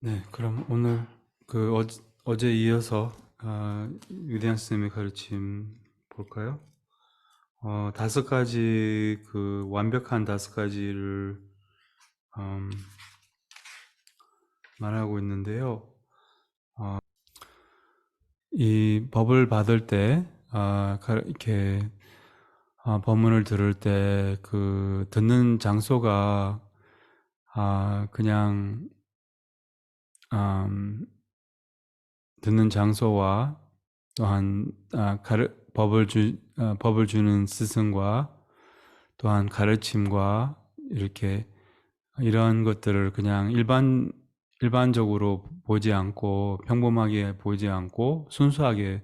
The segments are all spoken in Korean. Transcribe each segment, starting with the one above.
네, 그럼 오늘 그 어, 어제 이어서 아, 위대한 스님의 가르침 볼까요? 어, 다섯 가지 그 완벽한 다섯 가지를 음, 말하고 있는데요. 어, 이 법을 받을 때 아, 가- 이렇게 아, 법문을 들을 때 그 듣는 장소가 아, 그냥 음, 듣는 장소와 또한 아, 가르, 법을 주 아, 법을 주는 스승과 또한 가르침과 이렇게 이런 것들을 그냥 일반 일반적으로 보지 않고 평범하게 보지 않고 순수하게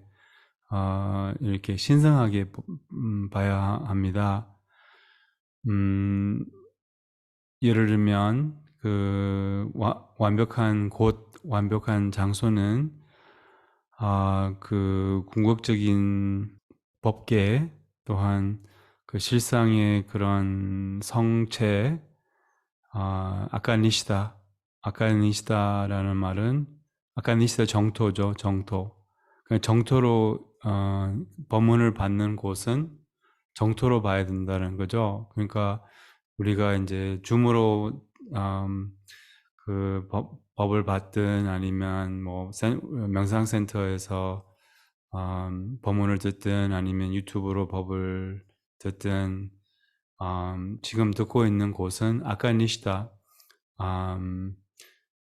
어, 이렇게 신성하게 보- 음, 봐야 합니다. 음, 예를 들면 그 와- 완벽한 곳, 완벽한 장소는 아, 그 궁극적인 법계 또한 그 실상의 그런 성체 아, 아까니시다 아까니시다라는 말은 아까니시다 정토죠 정토. 그 정토로 어, 법문을 받는 곳은 정토로 봐야 된다는 거죠. 그러니까 우리가 이제 줌으로 음, 그 법, 법을 받든 아니면 뭐 센- 명상센터에서 음, 법문을 듣든 아니면 유튜브로 법을 듣든 음, 지금 듣고 있는 곳은 아까니시다 음,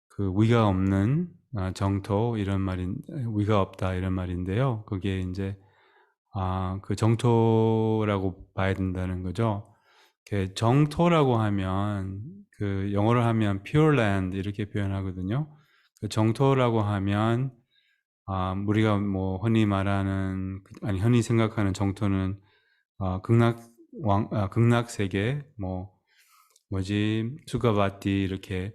그 위가 없는 아, 정토 이런 말인 위가 없다 이런 말인데요. 그게 이제 아, 그 정토라고 봐야 된다는 거죠. 그 정토라고 하면 그 영어로 하면 pure land 이렇게 표현하거든요. 그 정토라고 하면 아, 우리가 뭐 흔히 말하는 아니 흔히 생각하는 정토는 아, 극락 왕 아, 극락 세계 뭐 뭐지 수가바티 이렇게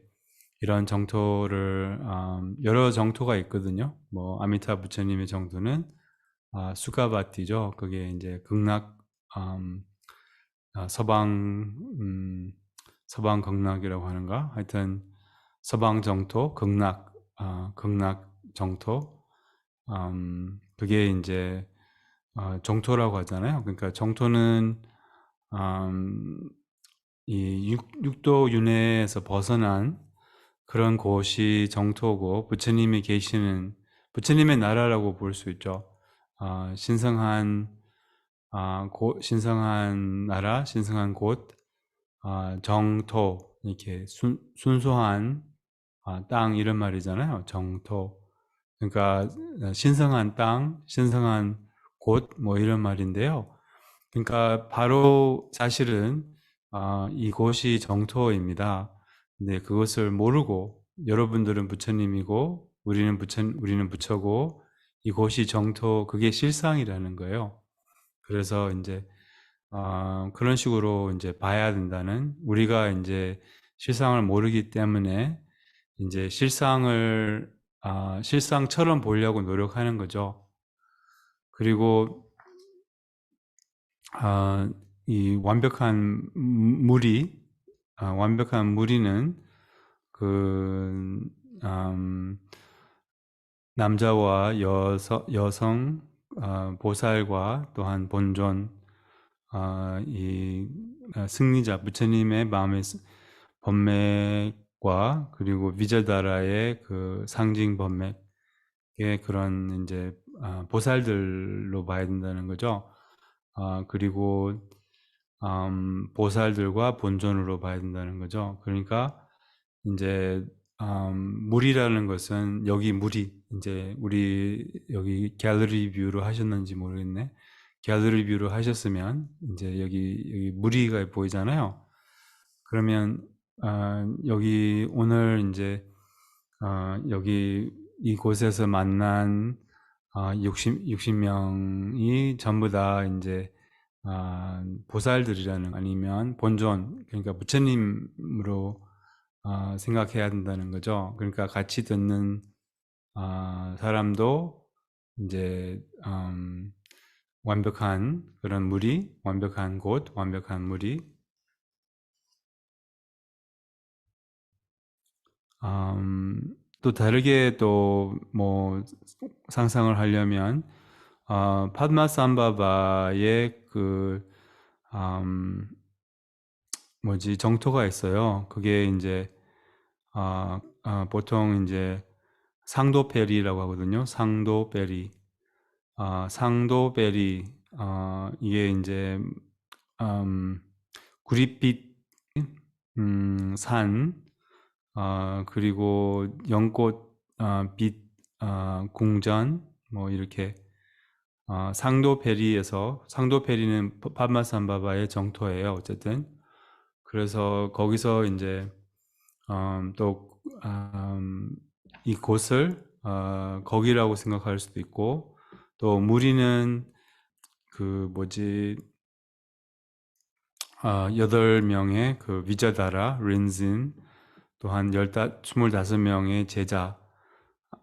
이런 정토를 음, 여러 정토가 있거든요. 뭐 아미타 부처님의 정토는 아, 수가바티죠. 그게 이제 극락 음, 아, 서방 음, 서방 극락이라고 하는가? 하여튼 서방 정토, 극락, 아, 극락 정토. 음, 그게 이제 어, 정토라고 하잖아요. 그러니까 정토는 음, 이 육, 육도 윤회에서 벗어난 그런 곳이 정토고 부처님이 계시는 부처님의 나라라고 볼 수 있죠. 아, 신성한 아, 고, 신성한 나라, 신성한 곳, 아, 정토 이렇게 순, 순수한 아, 땅 이런 말이잖아요. 정토. 그러니까 신성한 땅, 신성한 곳 뭐 이런 말인데요. 그러니까 바로 사실은 아, 이곳이 정토입니다. 근데 그것을 모르고 여러분들은 부처님이고 우리는 부처 우리는 부처고 이곳이 정토 그게 실상이라는 거예요. 그래서 이제 어, 그런 식으로 이제 봐야 된다는 우리가 이제 실상을 모르기 때문에 이제 실상을 아, 실상처럼 보려고 노력하는 거죠. 그리고 아, 이 완벽한 무리, 아, 완벽한 무리는 그 음, 남자와 여서, 여성 아, 보살과 또한 본존 아, 이 아, 승리자 부처님의 마음의 스- 법맥과 그리고 위자다라의 그 상징 법맥의 그런 이제 아, 보살들로 봐야 된다는 거죠. 아, 그리고 음, 보살들과 본존으로 봐야 된다는 거죠. 그러니까 이제 음, 물이라는 것은 여기 물이 이제 우리 여기 갤러리 뷰로 하셨는지 모르겠네. 갤러리 뷰로 하셨으면 이제 여기 여기 무리가 보이잖아요. 그러면 아, 여기 오늘 이제 아, 여기 이곳에서 만난 아, 60, 60명이 전부 다 이제 아, 보살들이라는 아니면 본존 그러니까 부처님으로 아, 생각해야 된다는 거죠. 그러니까 같이 듣는 아, 사람도 이제 음, 완벽한 그런 무리, 완벽한 곳, 완벽한 무리. 음, 또 다르게 또 뭐 상상을 하려면 어, padmasambaba의 그 음, 뭐지 정토가 있어요. 그게 이제 아, 아, 보통 이제 상도베리라고 하거든요. 상도베리. 아, 상도베리. 아, 이게 이제 음, 구릿빛 음, 산 아, 그리고 연꽃 아, 빛 아, 궁전 뭐 이렇게 아, 상도베리에서 상도베리는 파마산바바의 정토예요. 어쨌든 그래서 거기서 이제 음, 또 음, 이곳을 어, 거기라고 생각할 수도 있고 또 무리는 그 뭐지 아, 여덟 명의 그 위자다라 린진 또한 열다 스물다섯 명의 제자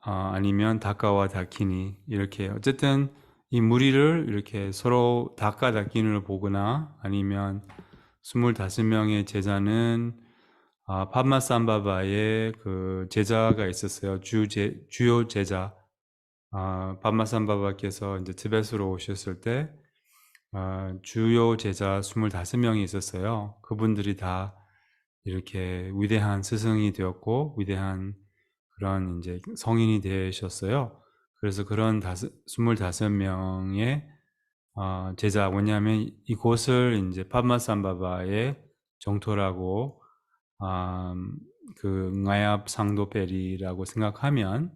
아, 아니면 다카와 다키니 이렇게 어쨌든 이 무리를 이렇게 서로 다카 다키니를 보거나 아니면 스물다섯 명의 제자는 아, 파마삼바바의 그 제자가 있었어요. 주 제, 주요 제자. 아, 파마삼바바께서 이제 티벳으로 오셨을 때 아, 주요 제자 25명이 있었어요. 그분들이 다 이렇게 위대한 스승이 되었고 위대한 그런 이제 성인이 되셨어요. 그래서 그런 다섯, 25명의 어, 제자 뭐냐면 이곳을 이제 파마삼바바의 정토라고 음, 그 응아얍 상도베리라고 생각하면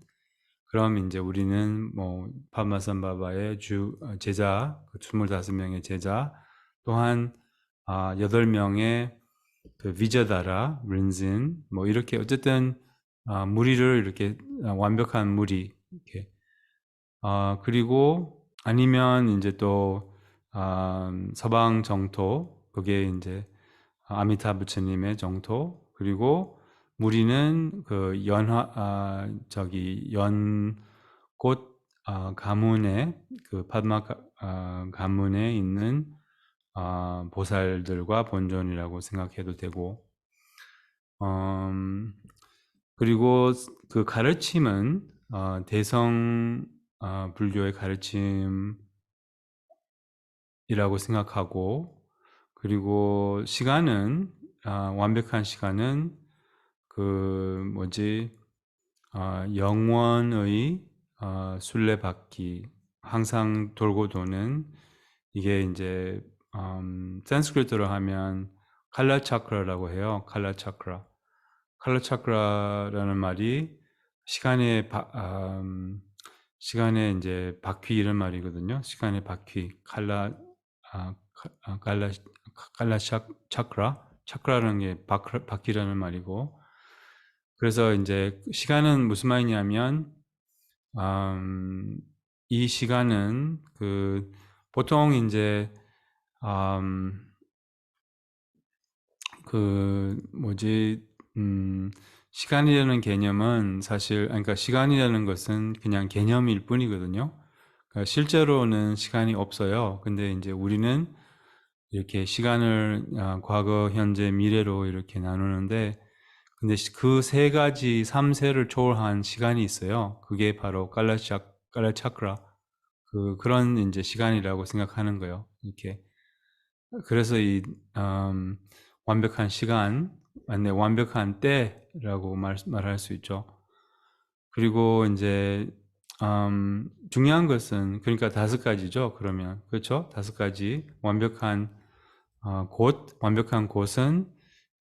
그럼 이제 우리는 뭐 파마산 바바의 주 어, 제자 25명의 제자 또한 아, 8명의 그 위저다라 린진 뭐 이렇게 어쨌든 아, 무리를 이렇게 아, 완벽한 무리 이렇게. 아, 그리고 아니면 이제 또 아, 서방 정토 그게 이제 아미타 부처님의 정토 그리고 무리는 그 연화 아, 저기 연꽃 아, 가문에 그 파드마 가, 아, 가문에 있는 아, 보살들과 본존이라고 생각해도 되고 음, 그리고 그 가르침은 어, 대성 어, 불교의 가르침이라고 생각하고 그리고 시간은 아, 완벽한 시간은 그 뭐지 아, 영원의 아, 순례바퀴 항상 돌고 도는 이게 이제 음, 산스크리트로 하면 칼라 차크라라고 해요. 칼라 차크라. 칼라 차크라라는 말이 시간의 바, 음, 시간의 이제 바퀴 이런 말이거든요. 시간의 바퀴 칼라 아, 아 칼라 칼라 차크라 차크라라는 게 바퀴라는 말이고 그래서 이제 시간은 무슨 말이냐면 음, 이 시간은 그 보통 이제 음, 그 뭐지 음, 시간이라는 개념은 사실 그러니까 시간이라는 것은 그냥 개념일 뿐이거든요. 그러니까 실제로는 시간이 없어요. 근데 이제 우리는 이렇게 시간을 아, 과거, 현재, 미래로 이렇게 나누는데 근데 그 세 가지 삼세를 초월한 시간이 있어요. 그게 바로 깔라차 깔라차크라 그 그런 이제 시간이라고 생각하는 거예요. 이렇게 그래서 이 음, 완벽한 시간, 네, 완벽한 때라고 말, 말할 수 있죠. 그리고 이제 음, 중요한 것은 그러니까 다섯 가지죠. 그러면 그렇죠? 다섯 가지 완벽한 어, 곳, 완벽한 곳은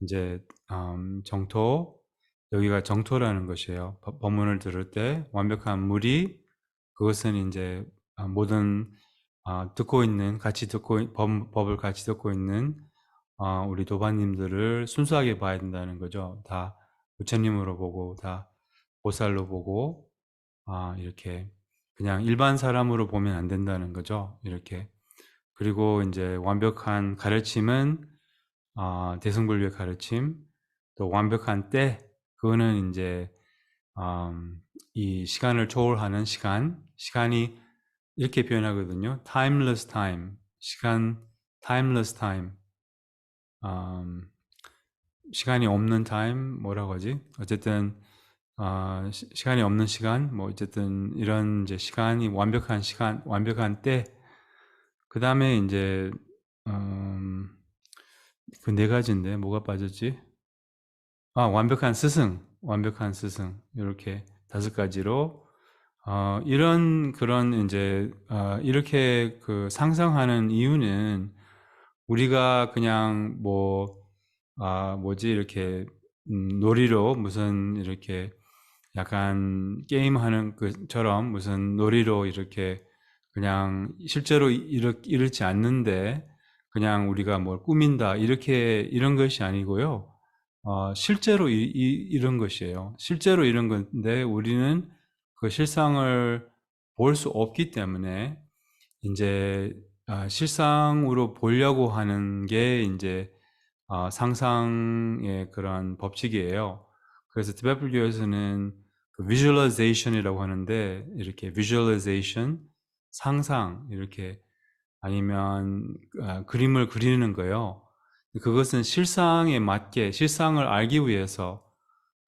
이제 음, 정토 여기가 정토라는 것이에요. 법문을 들을 때 완벽한 무리 그것은 이제 아, 모든 어, 듣고 있는 같이 듣고 법, 법을 같이 듣고 있는 어, 우리 도반님들을 순수하게 봐야 된다는 거죠. 다 부처님으로 보고 다 보살로 보고 아, 이렇게 그냥 일반 사람으로 보면 안 된다는 거죠. 이렇게 그리고 이제 완벽한 가르침은 어, 대승불교의 가르침 또 완벽한 때 그거는 이제 음, 이 시간을 초월하는 시간 시간이 이렇게 표현하거든요. timeless time 시간 timeless time 음, 시간이 없는 time 뭐라고 하지? 어쨌든 아, 시, 시간이 없는 시간, 뭐 어쨌든 이런 이제 시간이 완벽한 시간, 완벽한 때, 그 다음에 이제 음, 그 네 가지인데 뭐가 빠졌지? 아, 완벽한 스승, 완벽한 스승 이렇게 다섯 가지로 어, 이런 그런 이제 어, 이렇게 그 상상하는 이유는 우리가 그냥 뭐 아, 뭐지 이렇게 음, 놀이로 무슨 이렇게 약간 게임하는 것처럼 무슨 놀이로 이렇게 그냥 실제로 이렇, 이렇지 않는데 그냥 우리가 뭘 꾸민다 이렇게 이런 것이 아니고요. 어, 실제로 이, 이, 이 런 것이에요. 실제로 이런 건데 우리는 그 실상을 볼 수 없기 때문에 이제 아, 실상으로 보려고 하는 게 이제 아, 상상의 그런 법칙이에요. 그래서 티베트교에서는 그 visualization이라고 하는데 이렇게 visualization 상상 이렇게 아니면 아, 그림을 그리는 거예요. 그것은 실상에 맞게 실상을 알기 위해서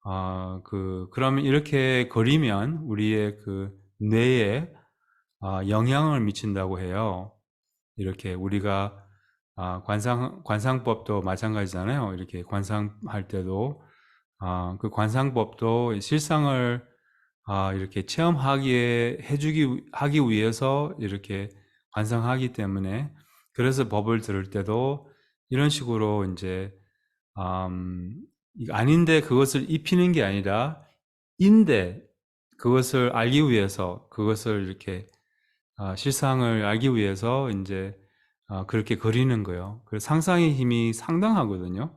아, 그 그러면 이렇게 그리면 우리의 그 뇌에 아, 영향을 미친다고 해요. 이렇게 우리가 아, 관상 관상법도 마찬가지잖아요. 이렇게 관상할 때도 아, 그 관상법도 실상을 아, 이렇게 체험하기에 해주기 하기 위해서 이렇게 관상하기 때문에 그래서 법을 들을 때도 이런 식으로 이제 음, 아닌데 그것을 입히는 게 아니라 인데 그것을 알기 위해서 그것을 이렇게 아, 실상을 알기 위해서 이제 아, 그렇게 그리는 거예요. 그래서 상상의 힘이 상당하거든요.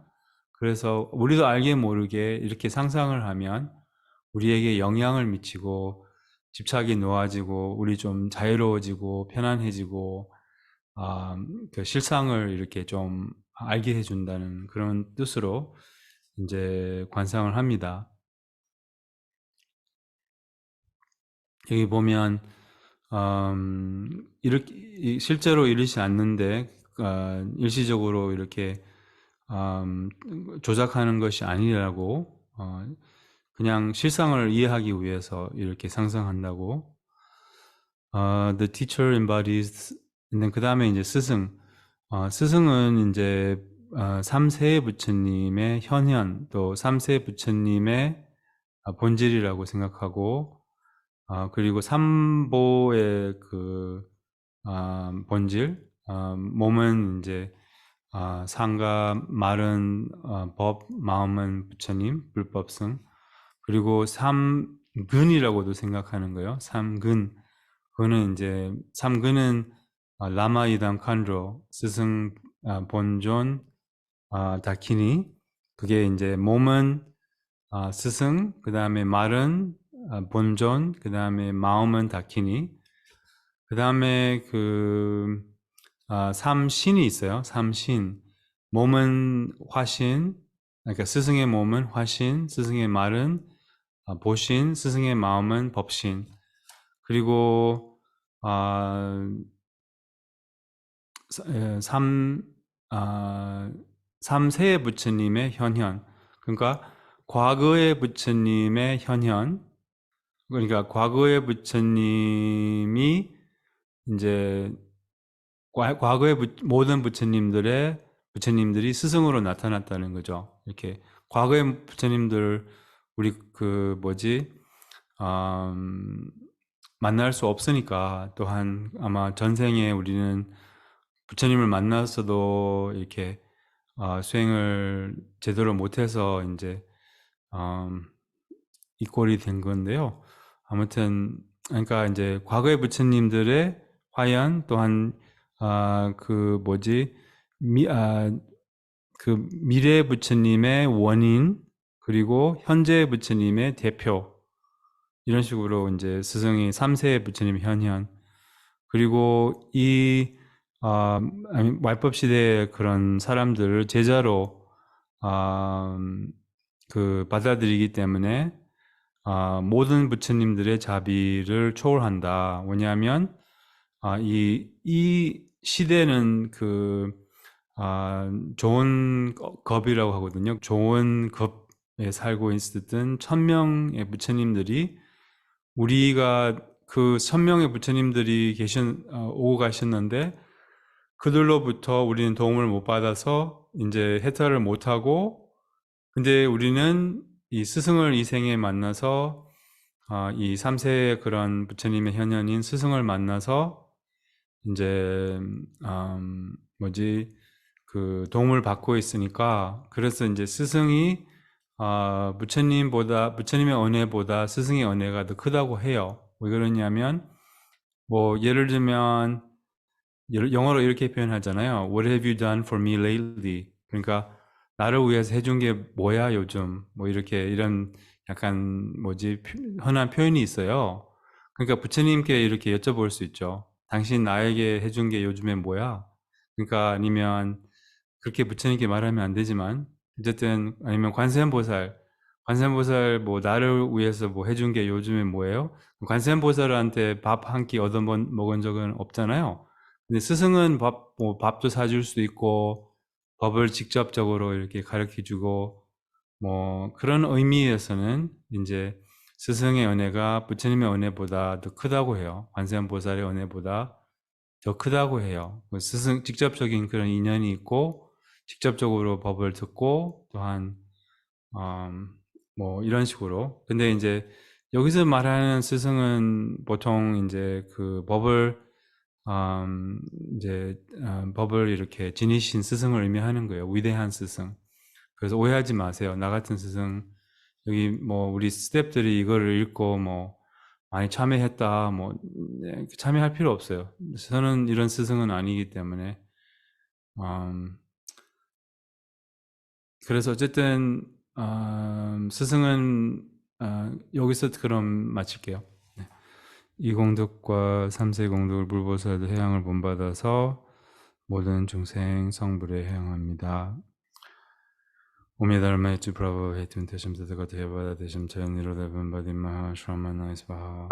그래서 우리도 알게 모르게 이렇게 상상을 하면 우리에게 영향을 미치고 집착이 놓아지고 우리 좀 자유로워지고 편안해지고 아, 그 실상을 이렇게 좀 알게 해준다는 그런 뜻으로 이제 관상을 합니다. 여기 보면 음, 이렇게 실제로 이르지 않는데 어, 일시적으로 이렇게 음, 조작하는 것이 아니라고 어, 그냥 실상을 이해하기 위해서 이렇게 상상한다고. 어, the teacher embodies. 그 다음에 이제 스승. 어, 스승은 이제 어, 삼세 부처님의 현현 또 삼세 부처님의 아, 본질이라고 생각하고 어, 그리고 삼보의 그 어, 본질 어, 몸은 이제 어, 상가 말은 어, 법 마음은 부처님 불법승. 그리고 삼근이라고도 생각하는 거예요. 삼근. 그거는 이제 삼근은 어, 라마 이담 칸로 스승 어, 본존 아, 다키니. 그게 이제 몸은 아, 스승 그 다음에 말은 아, 본존 그 다음에 마음은 다키니. 그 다음에 그 아, 삼신이 있어요. 삼신. 몸은 화신 그러니까 스승의 몸은 화신 스승의 말은 아, 보신 스승의 마음은 법신. 그리고 아, 삼 아, 삼세의 부처님의 현현. 그러니까 과거의 부처님의 현현. 그러니까 과거의 부처님이 이제 과거의 부, 모든 부처님들의 부처님들이 스승으로 나타났다는 거죠. 이렇게 과거의 부처님들 우리 그 뭐지 음, 만날 수 없으니까 또한 아마 전생에 우리는 부처님을 만났어도 이렇게 어, 수행을 제대로 못해서 이제 음, 이 꼴이 된 건데요. 아무튼 그러니까 이제 과거의 부처님들의 화연 또한 아, 그 뭐지 미, 아, 그 미래 부처님의 원인 그리고 현재 부처님의 대표 이런 식으로 이제 스승이 3세 부처님 현현 그리고 이 아, 말법 시대의 그런 사람들을 제자로 아, 그 받아들이기 때문에 아, 모든 부처님들의 자비를 초월한다. 왜냐하면 아, 이, 이 시대는 그 아, 좋은 겁이라고 하거든요. 좋은 겁 살고 있었던 천명의 부처님들이 우리가 그 천명의 부처님들이 계신 어, 오고 가셨는데 그들로부터 우리는 도움을 못 받아서 이제 해탈을 못 하고 근데 우리는 이 스승을 이 생에 만나서 아, 이 3세의 그런 부처님의 현현인 스승을 만나서 이제 음, 뭐지 그 도움을 받고 있으니까 그래서 이제 스승이 아, 부처님보다 부처님의 은혜보다 스승의 은혜가 더 크다고 해요. 왜 그러냐면 뭐 예를 들면 여- 영어로 이렇게 표현하잖아요. What have you done for me lately? 그러니까 나를 위해서 해준 게 뭐야 요즘? 뭐 이렇게 이런 약간 뭐지 표- 흔한 표현이 있어요. 그러니까 부처님께 이렇게 여쭤볼 수 있죠. 당신 나에게 해준 게 요즘에 뭐야? 그러니까 아니면 그렇게 부처님께 말하면 안 되지만 어쨌든 아니면 관세음보살 관세음보살 뭐 나를 위해서 뭐 해준 게 요즘에 뭐예요? 관세음보살한테 밥 한 끼 얻어 먹- 먹은 적은 없잖아요. 근데 스승은 밥, 뭐 밥도 사줄 수도 있고 법을 직접적으로 이렇게 가르쳐 주고 뭐 그런 의미에서는 이제 스승의 은혜가 부처님의 은혜보다 더 크다고 해요. 관세음보살의 은혜보다 더 크다고 해요. 그 스승 직접적인 그런 인연이 있고 직접적으로 법을 듣고 또한 음, 뭐 이런 식으로. 근데 이제 여기서 말하는 스승은 보통 이제 그 법을 음, 이제 어, 법을 이렇게 지니신 스승을 의미하는 거예요. 위대한 스승. 그래서 오해하지 마세요. 나 같은 스승 여기 뭐 우리 스탭들이 이거를 읽고 뭐 많이 참여했다 뭐 네, 참여할 필요 없어요. 저는 이런 스승은 아니기 때문에 음, 그래서 어쨌든 음, 스승은 어, 여기서 그럼 마칠게요. 네. 이 공덕과 삼세 공덕을 불보살도 해양을 본받아서 모든 중생 성불에 해양합니다. 오메달마 해주 브라보 해툰 대심 세대가 대바다 대심 자연이로 대분 바디마 슈라마나 이스바하